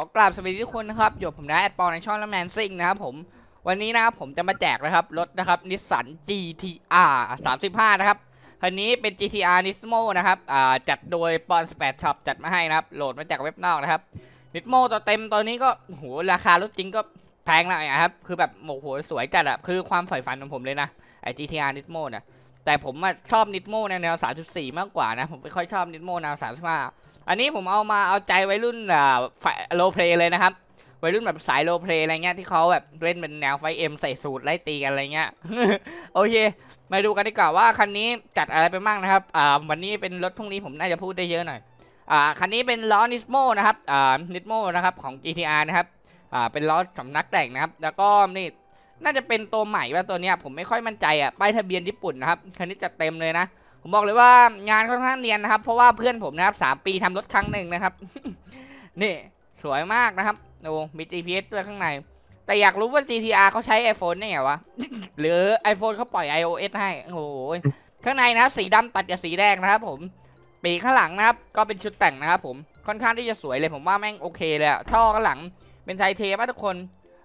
ขอกราบสวัสดีทุกคนนะครับอยู่กับผมนะแอดปอในช่องและแมนซิงนะครับผมวันนี้นะครับผมจะมาแจกนะครับรถนะครับนิสสัน GTR 35 นะครับคันนี้เป็น GTR Nismo นะครับอ่าจัดโดยปอนสเปดช็อปจัดมาให้นะครับโหลดมาจากเว็บนอกนะครับ Nismo ตัวเต็มตัวนี้ก็โหราคารถจริงก็แพงหน่อยอะครับคือแบบโอ้โหสวยจัดอะคือความใฝ่ฝันของผมเลยนะไอ GTR Nismo เนี่ย แต่ผมชอบ Nismo ในแนว 3.4 มากกว่านะ ผมไม่ค่อยชอบ Nismo แนว 35 อันนี้ผมเอามาเอาใจวัยรุ่นอ่าโลเพลเลยนะครับ วัยรุ่นแบบสายโลเพลอะไรเงี้ยที่เขาแบบเล่นเป็นแนวไฟเอ็มใส่สูตรไล่ตีกันอะไรเงี้ย โอเค มาดูกันดีกว่าว่าคันนี้จัดอะไรไปบ้างนะครับ อ่า วันนี้เป็นรถพรุ่งนี้ผมน่าจะพูดได้เยอะหน่อย อ่า คันนี้เป็นล้อนิสโมนะครับ อ่า นิสโมนะครับของ GTR นะครับ อ่า เป็นล้อสำนักแต่งนะครับ แล้วก็นี่ น่าจะเป็นตัวใหม่ว่าตัวเนี้ยผมไม่ค่อยมั่นใจอะป้ายทะเบียนญี่ปุ่นนะครับคันนี้จัดเต็มเลยนะ ผมบอกเลยว่างานค่อนข้างเนียนนะครับ เพราะว่าเพื่อนผมนะครับสามปีทำรถครั้งหนึ่งนะครับ นี่สวยมากนะครับดูมี GPS ด้วยข้างใน แต่อยากรู้ว่า GTR เขาใช้ iPhone ได้ไงวะ หรือ iPhone เขาปล่อย iOS ให้ โอ้โห ข้างในนะครับสีดำตัดกับสีแดงนะครับผม ปีข้างหลังนะครับ ก็เป็นชุดแต่งนะครับผม ค่อนข้างที่จะสวยเลยผมว่าแม่งโอเคเลยอะท่อข้างหลัง เป็นไทเทป่ะทุกคน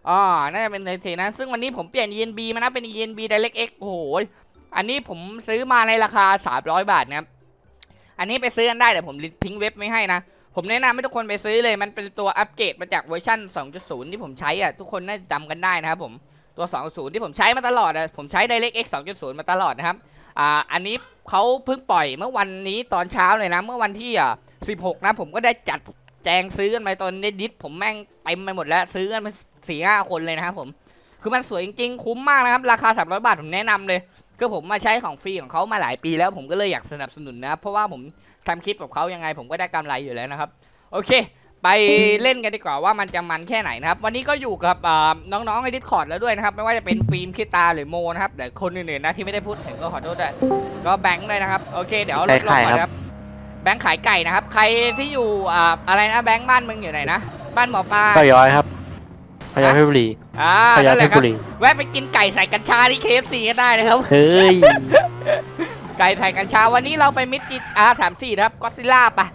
อ๋อน่าจะเป็นไทเทนะซึ่งวันนี้ผมเปลี่ยน ENB มานะ เป็น ENB Direct X โอ้โห อันนี้ผมซื้อมาในราคา 300 บาทนะครับ อันนี้ไปซื้อกันได้แต่ผมทิ้งเว็บไม่ให้นะ ผมแนะนำให้ทุกคนไปซื้อเลย มันเป็นตัวอัปเกรดมาจากเวอร์ชัน2.0 ที่ผมใช้อะ ทุกคนน่าจะจำกันได้นะครับผม ตัว 2.0 ที่ผมใช้มาตลอดอะ ผมใช้ Direct X 2.0 มาตลอดนะครับ อ่า อันนี้เขาเพิ่งปล่อยเมื่อวันนี้ตอนเช้าเลยนะ เมื่อวันที่อะ16 นะ ผมก็ได้จัดแจงซื้อกันไปตอนในดิสผมแม่งเต็มไปหมดแล้วซื้อกันมา สี่ห้าคนเลยนะครับผม คือมันสวยจริงๆ คุ้มมากนะครับ ราคา 300 บาทผมแนะนำเลย คือผมมาใช้ของฟรีของเขามาหลายปีแล้วผมก็เลยอยากสนับสนุนนะครับ เพราะว่าผมทำคลิปกับเขายังไง ผมก็ได้กำไรอยู่แล้วนะครับ โอเค ไปเล่นกันดีกว่าว่ามันจะมันแค่ไหนนะครับ วันนี้ก็อยู่กับอ่าน้องๆในดิสคอร์ดแล้วด้วยนะครับ ไม่ว่าจะเป็นฟิล์มคิตาหรือโมนะครับแต่คนอื่นๆนะที่ไม่ได้พูดถึงก็ขอโทษด้วยก็แบงค์เลยนะครับโอเคเดี๋ยวลดลงก่อนนะครับแบงค์ขายไก่นะครับ ใครที่อยู่อ่าอะไรนะแบงค์บ้านมึงอยู่ไหนนะ บ้านหมอปลาก็ย้อยครับ พยาเพชรบุรี อ่าพยานั่นแหเพละชรครับบุรี แวะไปกินไก่ใส่กัญชาที่ KFC ก็ได้นะครับ เฮ้ย ไก่ไทยกัญชาวันนี้เราไปมิดจิตอาสามสี่ครับก็ซิล่าปะ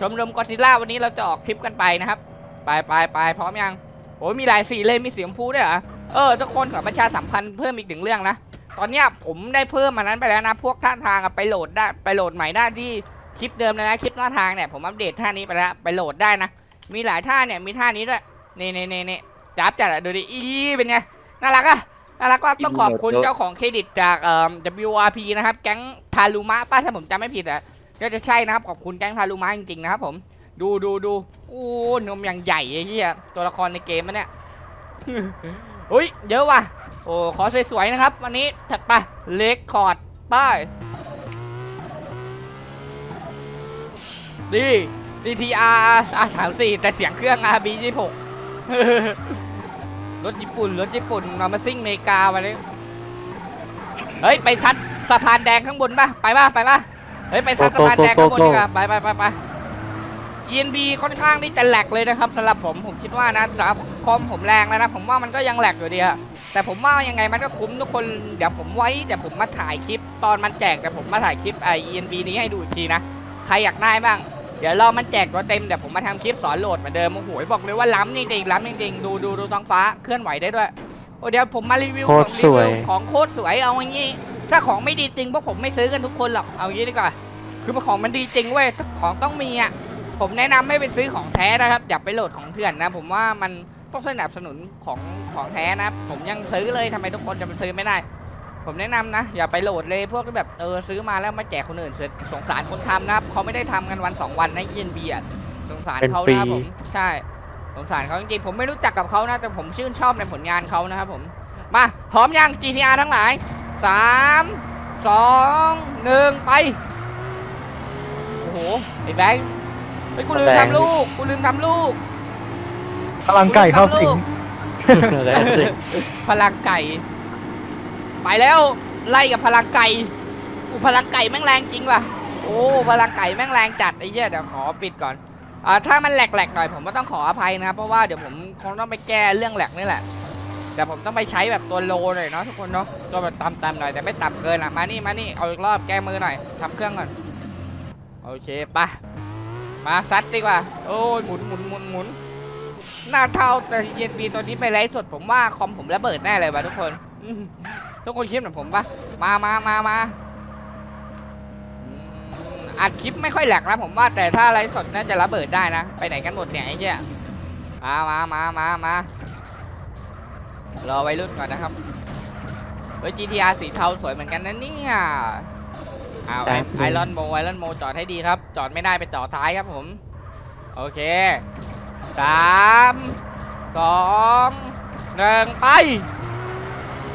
ชมรมก็ซิล่าวันนี้เราจะออกทริปกันไปนะครับ ไปไปไปพร้อมยังโอ้ยมีหลายสีเลยมีสีชมพูด้วยเหรอเออทุกคนขอประชาสัมพันธ์เพิ่มอีกหนึ่งเรื่องนะ ตอนเนี้ยผมได้เพิ่มมานั้นไปแล้วนะ พวกท่าทางอะไปโหลดได้ไปโหลดใหม่ได้ที่คลิปเดิมเลยนะคลิปหน้าทางเนี่ยผมอัปเดตท่านี้ไปแล้วไปโหลดได้นะ มีหลายท่าเนี่ยมีท่านี้ด้วยนี่นี่นี่นี่ จับจัดอะดูดิอีเป็นไงน่ารักอะน่ารักก็ต้องขอบคุณเจ้าของเครดิตจากเอ่อ WRP นะครับ แก๊งทารุมะป้าถ้าผมจำไม่ผิดอะก็จะใช่นะครับขอบคุณแก๊งทารุมะจริงๆนะครับผมดูดูดูโอ้นมอย่างใหญ่ไอ้เหี้ยตัวละครในเกมมันเนี่ยอุ้ยเยอะว่ะโอ้ขอสวยๆนะครับ วันนี้จัดไปเล็กคอร์ดป้ายดี CTR R34 แต่เสียงเครื่อง RB 26 รถญี่ปุ่นรถญี่ปุ่นมามาซิ่งอเมริกาวันนี้เฮ้ยไปซัดสะพานแดงข้างบนป่ะไปป่ะไปป่ะเฮ้ยไปซัดสะพานแดงข้างบนดีกว่าไปไปไปไป ENB ค่อนข้างที่จะแหลกเลยนะครับสำหรับผมผมคิดว่านะสำหรับคอมผมแรงแล้วนะผมว่ามันก็ยังแหลกอยู่ดีอะแต่ผมว่ายังไงมันก็คุ้มทุกคนเดี๋ยวผมไว้เดี๋ยวผมมาถ่ายคลิปตอนมันแจกแต่ผมมาถ่ายคลิปไอ ENB นี้ให้ดูอีกทีนะ ใครอยากได้บ้าง เดี๋ยวรอมันแจกตัวเต็มเดี๋ยวผมมาทำคลิปสอนโหลดเหมือนเดิมโอ้โหบอกเลยว่าล้ำจริงๆล้ำจริงๆดูดูดูท้องฟ้าเคลื่อนไหวได้ด้วยโอ้เดี๋ยวผมมารีวิวโคตรสวยรีของโคตรสวยเอาอย่างงี้ถ้าของไม่ดีจริงพวกผมไม่ซื้อกันทุกคนหรอกเอาอย่างงี้ดีกว่า คือของมันดีจริงเว้ยของต้องมีอะผมแนะนำให้ไปซื้อของแท้นะครับอย่าไปโหลดของเถื่อนนะ ผมว่ามันต้องสนับสนุนของของแท้นะ ผมยังซื้อเลยทำไมทุกคนจะไปซื้อไม่ได้ ผมแนะนำนะ อย่าไปโหลดเลยพวกที่แบบเออซื้อมาแล้วมาแจกคนอื่นเสียสงสารคนทำนะครับเขาไม่ได้ทำกันวันสองวันนะเย็นเบียดสงสารเป็นเขาปีนะครับผมใช่สงสารเขาจริงๆผมไม่รู้จักกับเขานะ แต่ผมชื่นชอบในผลงานเขานะครับผมมาพร้อมยัง GTR ทั้งหลายสามสองหนึ่งไปโอ้โหไอ้แบงค์ไอ้ยกูลืมทำลูกกูลืมทำลูกพลังไก่เข้าสิงพลังไก่ ไปแล้วไล่กับพลังไก่อูพลังไก่แม่งแรงจริงว่ะโอ้พลังไก่แม่งแรงจัดไอ้เหี้ยเดี๋ยวขอปิดก่อนอ่าถ้ามันแหลกๆหน่อยผมก็ต้องขออภัยนะครับเพราะว่าเดี๋ยวผมคงต้องไปแก้เรื่องแหลกนี่แหละแต่ผมต้องไปใช้แบบตัวโลหน่อยเนาะทุกคนเนาะตัวแบบต่ำๆหน่อยแต่ไม่ต่ำเกินอะมานี่มานี่เอาอีกรอบแก้มือหน่อยทำเครื่องก่อนโอเคปะมาซัดดีกว่า โอ้ยหมุนหมุนหมุนหมุนหน้าเท่าแต่ ENB ตัวนี้ไปไลฟ์สดผมว่าคอมผมระเบิดแน่เลยว่ะทุกคน ทุกคนคิดเหมือนผมปะมามามามาอืมอัดคลิปไม่ค่อยแหลกนะผมว่าแต่ถ้าไลฟ์สดน่าจะระเบิดได้นะ ไปไหนกันหมดเนี่ยไอ้เหี้ยมามามามามา รอไว้รุ่นก่อนนะครับ เฮ้ย GTR สีเทาสวยเหมือนกันนะเนี่ยอ้าวได้ไอรอนโมไอรอนโมจอดให้ดีครับ จอดไม่ได้ไปจอดท้ายครับผม โอเคสามสองหนึ่งไป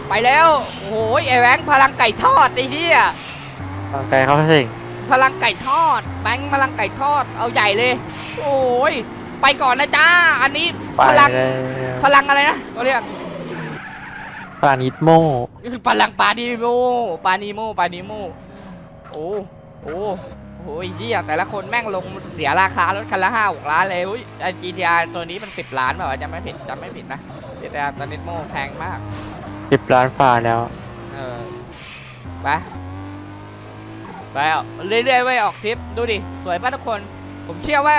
ไปแล้วโอ้ยไอแบงค์พลังไก่ทอดไอ้เหี้ยร่างกายเข้าสิงพลังไก่ทอดแบงค์พลังไก่ทอดเอาใหญ่เลย โอ้ยไปก่อนนะจ้า อันนี้ไปพลังเลยพลังอะไรนะเขาเรียกปานิดโมพลังปานิโมปานิโมปานิโมโอ้โอ้โอ้ยเหี้ยแต่ละคนแม่งลงเสียราคารถคันละห้าหกล้านเลยอุ้ยไอ GTR ตัวนี้มันสิบล้านเปล่าวะจำไม่ผิดจำไม่ผิดนะ GTR ตอนนิโมแพงมาก สิบล้านฝ่าแล้ว เออไปไปเอาเรื่อยๆไว้ยออกทริปดูดิสวยป่ะทุกคน ผมเชื่อว่า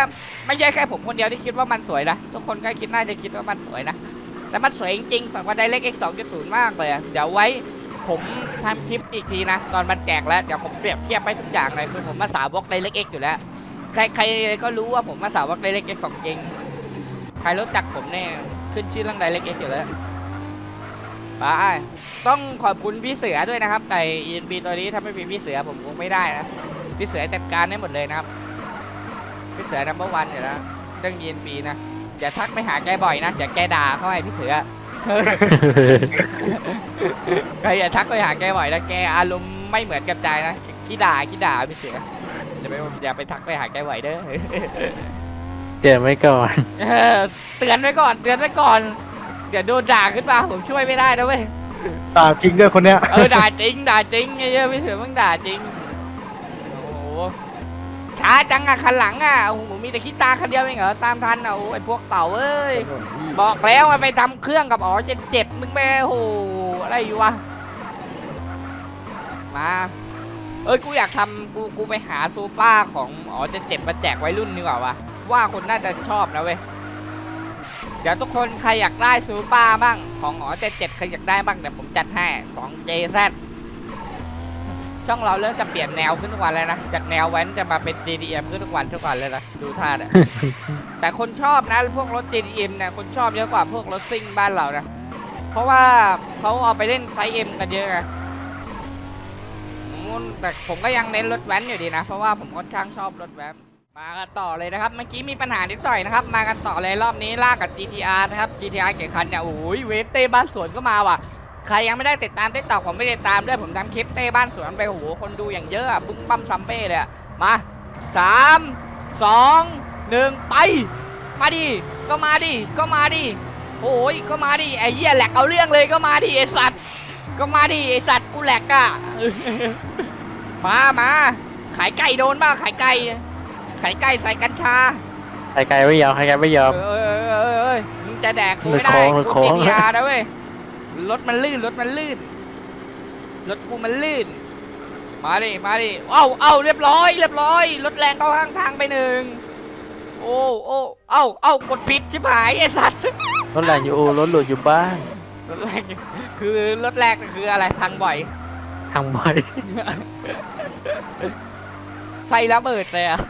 ไม่ใช่แค่ผมคนเดียวที่คิดว่ามันสวยนะทุกคนก็คิดน่าจะคิดว่ามันสวยนะแต่มันสวยจริงๆฝั่งว่าไดเล็ก X 2.0 มากเลยอะเดี๋ยวไว้ผมทำคลิปอีกทีนะตอนมันแจกแล้วเดี๋ยวผมเปรียบเทียบไปทุกอย่างเลยคือผมมาสาวกไดเล็ก X อยู่แล้ว ใครใครก็รู้ว่าผมมาสาวกไดเล็ก X ของจริง ใครรู้จักผมเนี่ยขึ้นชื่อเรื่องไดเล็ก X อยู่แล้ว ไปต้องขอบคุณพี่เสือด้วยนะครับแต่ ENB ตัวนี้ถ้าไม่มีพี่เสือผมคงไม่ได้นะพี่เสือจัดการได้หมดเลยนะครับพี่เสือ number one อยู่แล้วเรื่อง ENB นะอย่าทักไปหาแกบ่อยนะอย่าแกด่าเขาให้พี่เสือใครอย่าทักไปหาแกบ่อยนะแกอารมณ์ไม่เหมือนกับใจนะขี้ด่าขี้ด่าพี่เสืออย่าไปอย่าไปทักไปหาแกบ่อยเด้อเตือนไว้ก่อนเออเตือนไว้ก่อน เตือนไว้ก่อนเดี๋ยวโดนด่าขึ้นมาผมช่วยไม่ได้นะเว้ย ตาจริงด้วยคนเนี้ยเออด่าจริงด่าจริงไอ้เหี้ยพี่เสือมึงด่าจริง โอ้โหช้าจังอะคันหลังอะโอ้โหมีแต่ขี้ตาคันเดียวเองเหรอตามทันอะโอ้โหไอ้พวกเต่าเอ้ยบอกแล้วมันไปทำเครื่องกับอ๋อเจ็ดเจ็ดมึงไปโอ้โหอะไรอยู่วะมาเอ้ยกูอยากทำกูกูไปหาซูเปอร์ของอ๋อเจ็ดเจ็ดมาแจกวัยรุ่นดีกว่าวะว่าคนน่าจะชอบนะเว้ย เดี๋ยวทุกคนใครอยากได้ซูเปอร์บ้าง ของอ๋อเจ็ดเจ็ดใครอยากได้บ้างเดี๋ยวผมจัดให้สอง JZ ช่องเราเริ่มจะเปลี่ยนแนวขึ้นทุกวันแล้วนะจากแนวแว้นจะมาเป็น GDM ขึ้นทุกวันทุกวันเลยนะดูท่าเนี่ยแต่คนชอบนะพวกรถ GDM เนี่ยคนชอบเยอะกว่าพวกรถซิ่งบ้านเรานะเพราะว่าเขาเอาไปเล่นไฟเอ็มกันเยอะไงผมแต่ผมก็ยังเน้นรถแว้นอยู่ดีนะ เพราะว่าผมค่อนข้างชอบรถแว้น มากันต่อเลยนะครับ เมื่อกี้มีปัญหานิดหน่อยนะครับ มากันต่อเลยรอบนี้ลากกับ GTR นะครับ GTR เก่งคันเนี่ยโอ้ยเวสเต้บ้านสวนก็มาว่ะ ใครยังไม่ได้ติดตามติ๊กต็อผมไม่ได้ตามด้วยผมทำคลิปเต้บ้านสวนไปโอ้โหคนดูอย่างเยอะอะบุ้มบั้มซัมเป้เลยอะมาสามสองหนึ่งไป มาดิก็มาดิก็มาดิโอ้ยก็มาดิไอ้เหี้ยแหลกเอาเรื่องเลยก็มาดิไอ้สัตว์ก็มาดิไอ้สัตว์กูแหลกอะมามาขายไก่โดนบ้าขายไก่ ขายไก่ใส่กัญชา ใครไกลไม่ยอมใครไกลไม่ยอม เอ้ยเอ้ยเอ้ยเอ้ยมึงจะแดกกูไม่ได้หลุดกูโค้งหลุดโค้งติดยานะเว้ยรถมันลื่นรถมันลื่นรถกูมันลื่น มาดิมาดิเอ้าเอ้าเรียบร้อยเรียบร้อยรถแรงเข้าข้างทางไปหนึ่งโอ้โอ้เอ้าเอ้ากดผิดชิบหายไอ้สัตว์รถแรงอยู่อูรถหลุดอยู่บ้านรถแรงคือรถแรกคืออะไรพังบ่อย ทางใบไฟระเบิดเลยอะ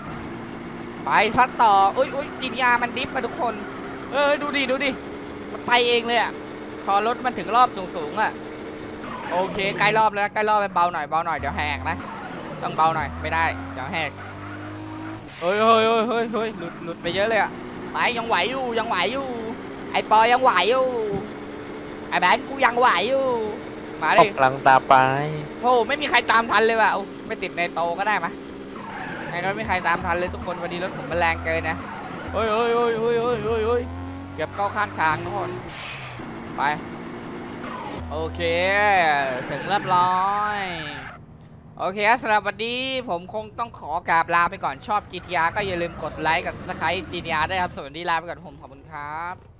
ไปซัดต่อ อุ้ยอุ้ยกินยามันดิฟมาทุกคน เออดูดิดูดิมันไปเองเลยอะพอรถมันถึงรอบสูงๆอะโอเคใกล้รอบแล้วใกล้รอบไปเบาหน่อยเบาหน่อยเดี๋ยวแหกนะ ต้องเบาหน่อยไม่ได้เดี๋ยวแหกเฮ้ยเฮ้ยเฮ้ยเฮ้ยเฮ้ยหลุดหลุดไปเยอะเลยอะไปยังไหวอยู่ยังไหวอยู่ ไอปอยังไหวอยู่ไอแบงค์กูยังไหวอยู่มาออดิกกำลังตาไปโอ้ไม่มีใครตามทันเลยว่ะโอ้ไม่ติดในโตก็ได้มะ ไงก็ไม่มีใครตามทันเลยทุกคนวันนี้รถผมมันแรงเกินนะเฮ้ยเฮ้ยเฮ้ยเฮ้ยเฮ้ยเฮ้ยเฮ้ยเก็บเข้าข้างทางทุกคนไปโอเค ถึงเรียบร้อยโอเคครับสำหรับวันนี้ผมคงต้องขอกราบลาไปก่อนชอบ GTR ก็อย่าลืมกดไลค์กับ subscribe GTR ด้วยครับสวัสดีลาไปก่อนผมขอบคุณครับ